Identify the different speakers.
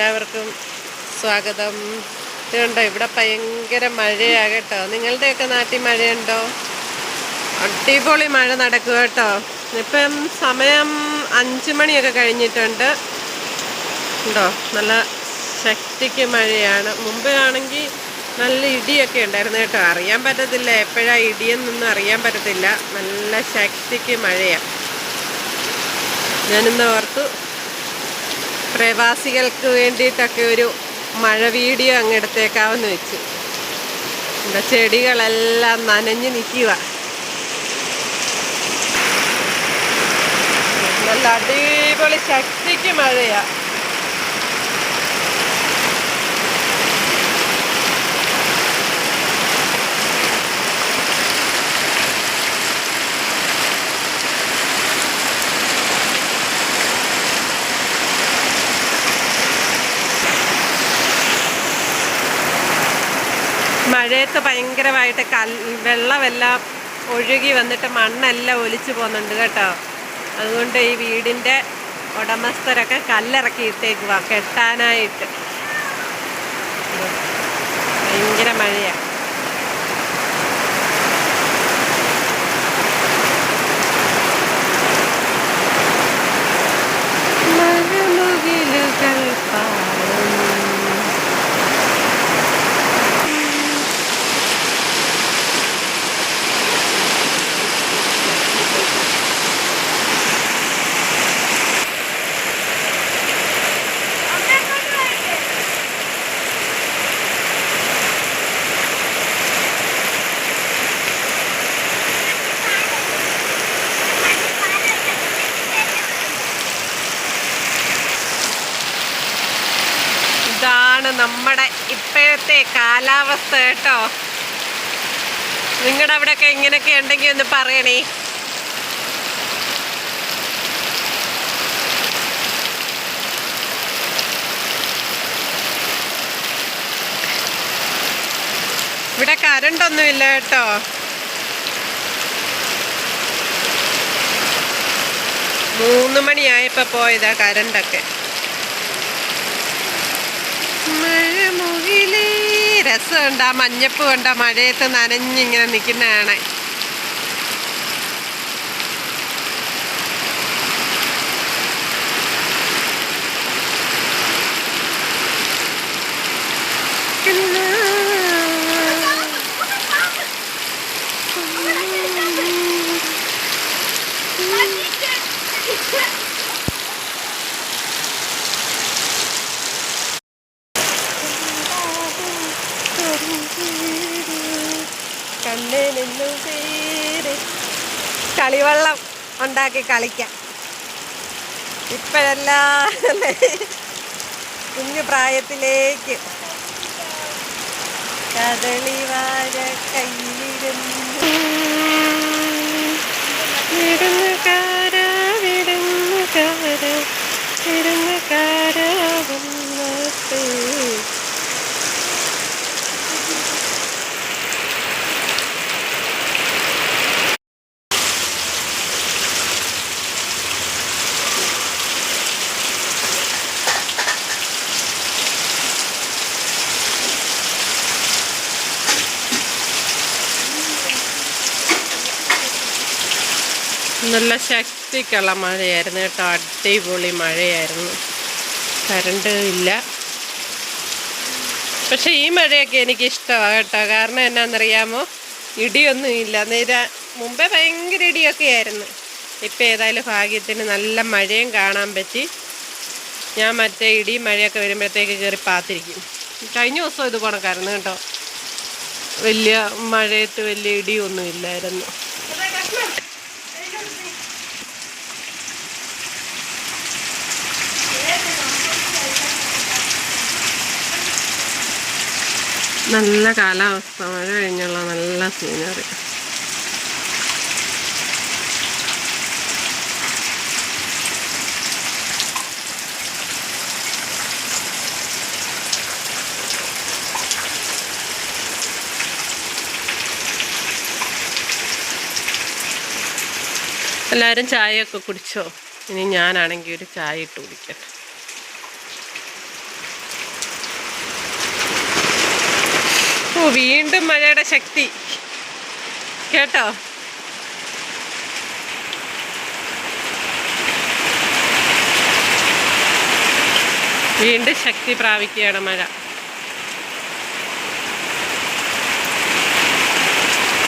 Speaker 1: എല്ലാവർക്കും സ്വാഗതം. ഇതുണ്ടോ? ഇവിടെ ഭയങ്കര മഴയാകട്ടോ നിങ്ങളുടെയൊക്കെ നാട്ടിൽ മഴയുണ്ടോ? അടിപൊളി മഴ നടക്കുക കേട്ടോ ഇപ്പം സമയം അഞ്ച് മണിയൊക്കെ കഴിഞ്ഞിട്ടുണ്ട്. ഉണ്ടോ? നല്ല ശക്തിക്ക് മഴയാണ്. മുമ്പ് ആണെങ്കിൽ നല്ല ഇടിയൊക്കെ ഉണ്ടായിരുന്നു കേട്ടോ. അറിയാൻ പറ്റത്തില്ല. എപ്പോഴാണ് ഇടിയെന്നൊന്നും അറിയാൻ പറ്റത്തില്ല. നല്ല ശക്തിക്ക് മഴയാണ് ഞാനിന്ന് ഓർത്തു പ്രവാസികൾക്ക് വേണ്ടിയിട്ടൊക്കെ ഒരു മഴ വീഡിയോ അങ്ങ് എടുത്തേക്കാവെന്ന് വെച്ചു. ഇവിടെ ചെടികളെല്ലാം നനഞ്ഞു നിൽക്കുക നല്ല അടിപൊളി ശക്തിക്ക് മഴയാ. മഴയത്ത് ഭയങ്കരമായിട്ട് കൽ വെള്ളമെല്ലാം ഒഴുകി വന്നിട്ട് മണ്ണെല്ലാം ഒലിച്ചു പോകുന്നുണ്ട് കേട്ടോ. അതുകൊണ്ട് ഈ വീടിന്റെ ഉടമസ്ഥരൊക്കെ കല്ലിറക്കി ഇട്ടേക്കുക കെട്ടാനായിട്ട്. ഭയങ്കര മഴയാണ് ഇതാണ് നമ്മുടെ ഇപ്പോഴത്തെ കാലാവസ്ഥ കേട്ടോ. നിങ്ങളുടെ അവിടെയൊക്കെ ഇങ്ങനെയൊക്കെ ഉണ്ടെങ്കിൽ ഒന്ന് പറയണേ. ഇവിടെ കരണ്ടൊന്നുമില്ല കേട്ടോ. മൂന്ന് മണിയായപ്പോ പോയതാ കരണ്ടൊക്കെ. രസമുണ്ട് ആ മഞ്ഞപ്പ് കണ്ട മഴയത്ത് നനഞ്ഞിങ്ങനെ നിൽക്കുന്നതാണ്. കണ്ണിനെന്നു പേര് കളിവെള്ളം ഉണ്ടാക്കി കളിക്കാം. ഇപ്പോഴെല്ലാം കുഞ്ഞു പ്രായത്തിലേക്ക് കദളി നല്ല ശക്തിക്കുള്ള മഴയായിരുന്നു കേട്ടോ. അടിപൊളി മഴയായിരുന്നു. കറണ്ട് ഇല്ല. പക്ഷെ ഈ മഴയൊക്കെ എനിക്ക് ഇഷ്ടമാണ് കേട്ടോ. കാരണം എന്നാണെന്നറിയാമോ ഇടിയൊന്നും ഇല്ല. നേര മുമ്പേ ഭയങ്കര ഇടിയൊക്കെ ആയിരുന്നു. ഇപ്പം ഏതായാലും ഭാഗ്യത്തിന് നല്ല മഴയും കാണാൻ പറ്റി. ഞാൻ മറ്റേ ഇടി മഴയൊക്കെ വരുമ്പോഴത്തേക്ക് കയറി പാത്തിരിക്കും. കഴിഞ്ഞ ദിവസം ഇത് കണക്കായിരുന്നു കേട്ടോ. വലിയ മഴയത്ത് വലിയ ഇടിയൊന്നും ഇല്ലായിരുന്നു. നല്ല കാലാവസ്ഥ. മഴ കഴിഞ്ഞുള്ള നല്ല സീനറി എല്ലാവരും ചായയൊക്കെ കുടിച്ചോ? ഇനി ഞാനാണെങ്കിൽ ഒരു ചായ ഇട്ട് കുടിക്കട്ടെ. വീണ്ടും മഴയുടെ ശക്തി. കേട്ടോ? വീണ്ടും ശക്തി പ്രാപിക്കുകയാണ് മഴ.